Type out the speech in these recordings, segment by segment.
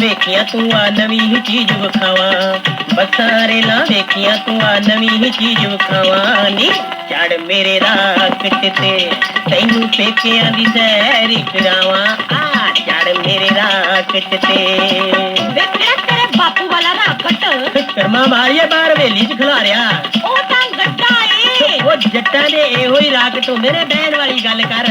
ਵੇਖੀਆਂ ਤੂੰ ਆ ਨਵੀਂ ਹੀ ਚੀਜ਼ ਵਿਖਾਵਾਂ। ਬੱਸਾਂ ਰੇਲਾਂ ਵੇਖੀਆਂ ਤੂੰ ਆ ਨਵੀਂ ਹੀ ਚੀਜ਼ ਵਿਖਾਵਾਂ। ਨੀ ਚੜ ਮੇਰੇ ਰਾਕਟ ਤੇ ਤੈਨੂੰ ਪੇਕਿਆਂ ਦੀ ਸੈਰ ਕਰਾਵਾਂ। ਆ ਚੜ ਮੇਰੇ ਰਾਕਟ ਤੇ ਵੇ ਕਿਹੜਾ ਤੇਰੇ ਬਾਪੂ ਵਾਲਾ ਰਾਕਟ ਕਰਮਾ ਮਾਰੀਏ ਬਾਹਰ ਹਵੇਲੀ ਚ ਖਿਲਾਰਿਆ। ਉਹ ਤਾਂ ਗੱਡਾ ਏ। ਉਹ ਜੱਟਾਂ ਦੇ ਇਹੋ ਹੀ ਰਾਕਟ ਹੁੰਦੇ ਨੇ ਬਹਿਣ ਵਾਲੀ ਗੱਲ ਕਰ।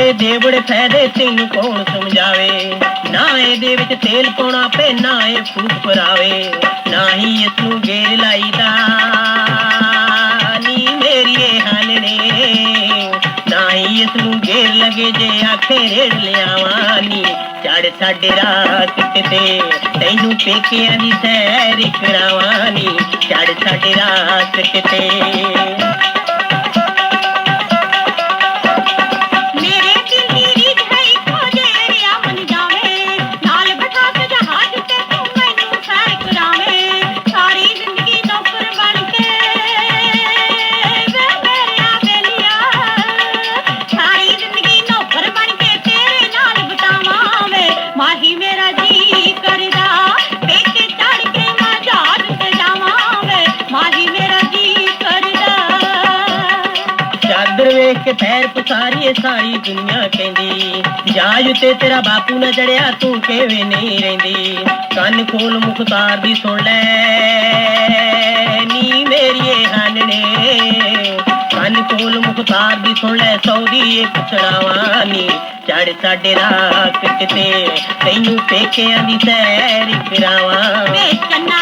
ਰਾਤ ਦੇਵੜ ਫਾਇਦੇ ਤੈਨੂੰ ਕੌਣ ਸਮਝਾਵੇ? ਨਾ ਇਹਦੇ ਵਿੱਚ ਤੇਲ ਪਾਉਣਾ ਪੇ ਨਾ ਇਹ ਫੂਕ ਪਰਾਵੇ ਨਾ ਹੀ ਇਸ ਨੂੰ ਗੇਰ ਲਾਈਦਾ, ਨੀ ਮੇਰੀਏ ਹਾਲਣੇ ਨਾ। ਹੀ ਇਸ ਨੂੰ ਗੇਰ ਲਗੇ ਜੇ ਆਖੇ ਰੇੜ ਲਿਆਵਾਂ, ਨੀ ਚੜ ਸਾਡੇ ਰਾਤ ਤੇ ਤੈਨੂੰ ਪੇਕਿਆਂ ਦੀ ਸੈਰ ਕਰਾਵਾਂ, ਨੀ ਚੜ ਸਾਡੇ ਰਾਤ ਤੇ ਕੇ ਪੈਰ ਪਸਾਰੀਏ ਸਾਰੀ ਦੁਨੀਆ ਕਹਿੰਦੀ। ਜਾਜ ਉਤੇ ਤੇਰਾ ਬਾਪੂ ਨਾ ਚੜਿਆ ਤੂੰ ਕਿਵੇਂ ਨਹੀਂ ਰਹਿੰਦੀ। ਕੰਨ ਖੋਲ ਮੁਖਤਾਰ ਦੀ ਸੁਣ ਲੈ। ਨੀ ਮੇਰੀਏ ਹਾਨਣੇ ਕੰਨ ਖੋਲ ਮੁਖਤਾਰ ਦੀ ਸੁਣ ਲੈ, ਸੌਦੀ ਇੱਕ ਸੁਣਾਵਾਂ ਚੜ ਸਾਡੇ ਰਾਤ ਤੇ, ਤੈਨੂੰ ਪੇਕਿਆਂ ਦੀ ਸੈਰ ਕਰਾਵਾਂ ਵੇ ਚੰਨਾ